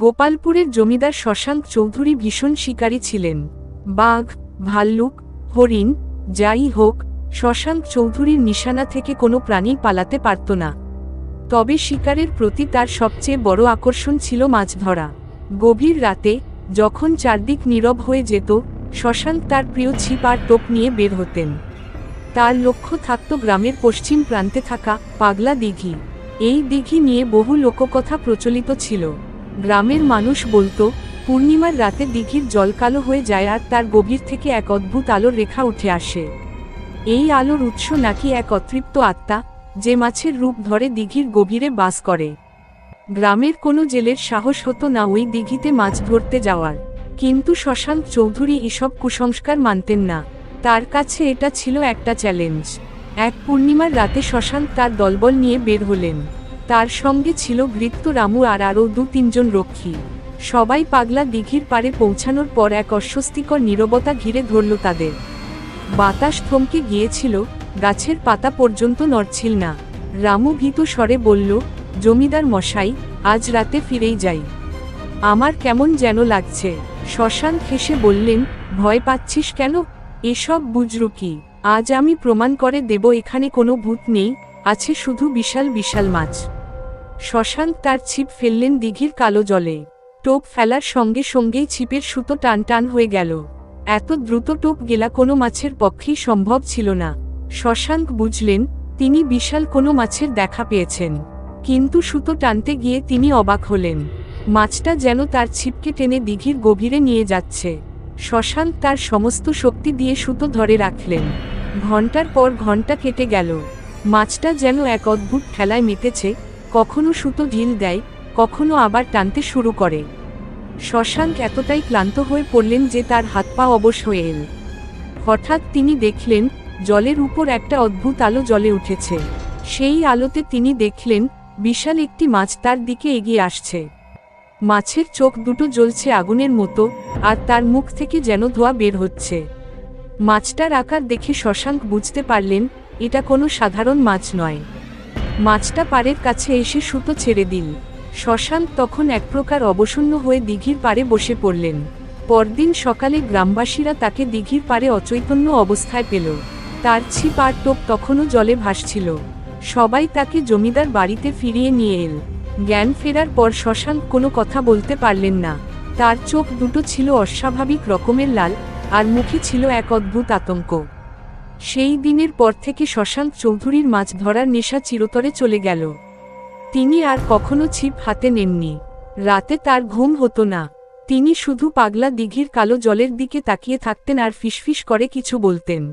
গোপালপুরের জমিদার শশাঙ্ক চৌধুরী ভীষণ শিকারী ছিলেন। বাঘ, ভাল্লুক, হরিণ, যাই হোক, শশাঙ্ক চৌধুরীর নিশানা থেকে কোনো প্রাণী পালাতে পারত না। তবে শিকারের প্রতি তার সবচেয়ে বড় আকর্ষণ ছিল মাছ ধরা গভীর রাতে, যখন চারদিক নীরব হয়ে যেত, শশাঙ্ক তার প্রিয় ছিপ আর টোপ নিয়ে বের হতেন। তার লক্ষ্য থাকত গ্রামের পশ্চিম প্রান্তে থাকা পাগলা দিঘি। এই দিঘি নিয়ে বহু লোককথা প্রচলিত ছিল। গ্রামের মানুষ বলতো, পূর্ণিমার রাতে দিঘির জল কালো হয়ে যায় আর তার গভীর থেকে এক অদ্ভুত আলোর রেখা উঠে আসে। এই আলোর উৎস নাকি এক অতৃপ্ত আত্মা, যে মাছের রূপ ধরে দিঘির গভীরে বাস করে। গ্রামের কোনো জেলের সাহস হতো না ওই দিঘিতে মাছ ধরতে যাওয়ার। কিন্তু শশাঙ্ক চৌধুরী এসব কুসংস্কার মানতেন না। তার কাছে এটা ছিল একটা চ্যালেঞ্জ। এক পূর্ণিমার রাতে শশাঙ্ক তার দলবল নিয়ে বের হলেন। তার সঙ্গে ছিল বৃত্ত রামু আর আরও দু তিনজন রক্ষী। সবাই পাগলা দিঘির পারে পৌঁছানোর পর এক অস্বস্তিকর নীরবতা ঘিরে ধরল তাদের। বাতাস থমকে গিয়েছিল, গাছের পাতা পর্যন্ত নড়ছিল না। রামু ভীত স্বরে বলল, জমিদার মশাই, আজ রাতে ফিরেই যাই। আমার কেমন যেন লাগছে। শশাঙ্ক হেসে বললেন, ভয় পাচ্ছিস কেন? এসব বুঝরু কি আজ আমি প্রমাণ করে দেব এখানে কোনো ভূত নেই, আছে শুধু বিশাল বিশাল মাছ। শশাঙ্ক তার ছিপ ফেললেন দিঘির কালো জলে। টোপ ফেলার সঙ্গে সঙ্গেই ছিপের সুতো টান টান হয়ে গেল। এত দ্রুত টোপ গেলা কোনো মাছের পক্ষেই সম্ভব ছিল না। শশাঙ্ক বুঝলেন, তিনি বিশাল কোনো মাছের দেখা পেয়েছেন। কিন্তু সুতো টানতে গিয়ে তিনি অবাক হলেন। মাছটা যেন তার ছিপকে টেনে দিঘির গভীরে নিয়ে যাচ্ছে। শশাঙ্ক তার সমস্ত শক্তি দিয়ে সুতো ধরে রাখলেন। ঘণ্টার পর ঘণ্টা কেটে গেল। মাছটা যেন এক অদ্ভুত খেলায় মেতেছে কখনো সুতো ঢিল দেয়, কখনো আবার টানতে শুরু করে। শশাঙ্ক এতটাই ক্লান্ত হয়ে পড়লেন যে তার হাত পা অবশ হয়ে এল। হঠাৎ তিনি দেখলেন, জলের উপর একটা অদ্ভুত আলো জলে উঠেছে। সেই আলোতে তিনি দেখলেন, বিশাল একটি মাছ তার দিকে এগিয়ে আসছে। মাছের চোখ দুটো জ্বলছে আগুনের মতো, আর তার মুখ থেকে যেন ধোয়া বের হচ্ছে। মাছটার আকার দেখে শশাঙ্ক বুঝতে পারলেন, এটা কোনো সাধারণ মাছ নয়। মাছটা পাড়ের কাছে এসে সুতো ছেড়ে দিল শশাঙ্ক তখন এক প্রকার অবসন্ন হয়ে দিঘির পাড়ে বসে পড়লেন। পরদিন সকালে গ্রামবাসীরা তাকে দিঘির পাড়ে অচৈতন্য অবস্থায় পেল। তার ছিপ আর টোপ তখনও জলে ভাসছিল। সবাই তাকে জমিদার বাড়িতে ফিরিয়ে নিয়ে এল। জ্ঞান ফেরার পর শশাঙ্ক কোনো কথা বলতে পারলেন না। তার চোখ দুটো ছিল অস্বাভাবিক রকমের লাল, আর মুখে ছিল এক অদ্ভুত আতঙ্ক। সেই দিনের পর থেকে শশাঙ্ক চৌধুরীর মাছ ধরার নেশা চিরতরে চলে গেল। তিনি আর কখনো ছিপ হাতে নেননি। রাতে তার ঘুম হতো না। তিনি শুধু পাগলা দিঘির কালো জলের দিকে তাকিয়ে থাকতেন আর ফিসফিস করে কিছু বলতেন।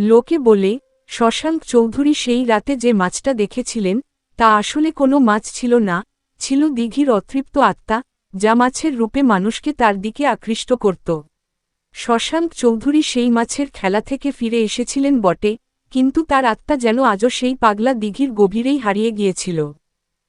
লোকে বলে, শশাঙ্ক চৌধুরী সেই রাতে যে মাছটা দেখেছিলেন, তা আসলে কোনো মাছ ছিল না, ছিল দিঘির অতৃপ্ত আত্মা, যা মাছের রূপে মানুষকে তার দিকে আকৃষ্ট করত। শশাঙ্ক চৌধুরী সেই মাছের খেলা থেকে ফিরে এসেছিলেন বটে, কিন্তু তার আত্মা যেন আজও সেই পাগলা দিঘির গভীরেই হারিয়ে গিয়েছিল।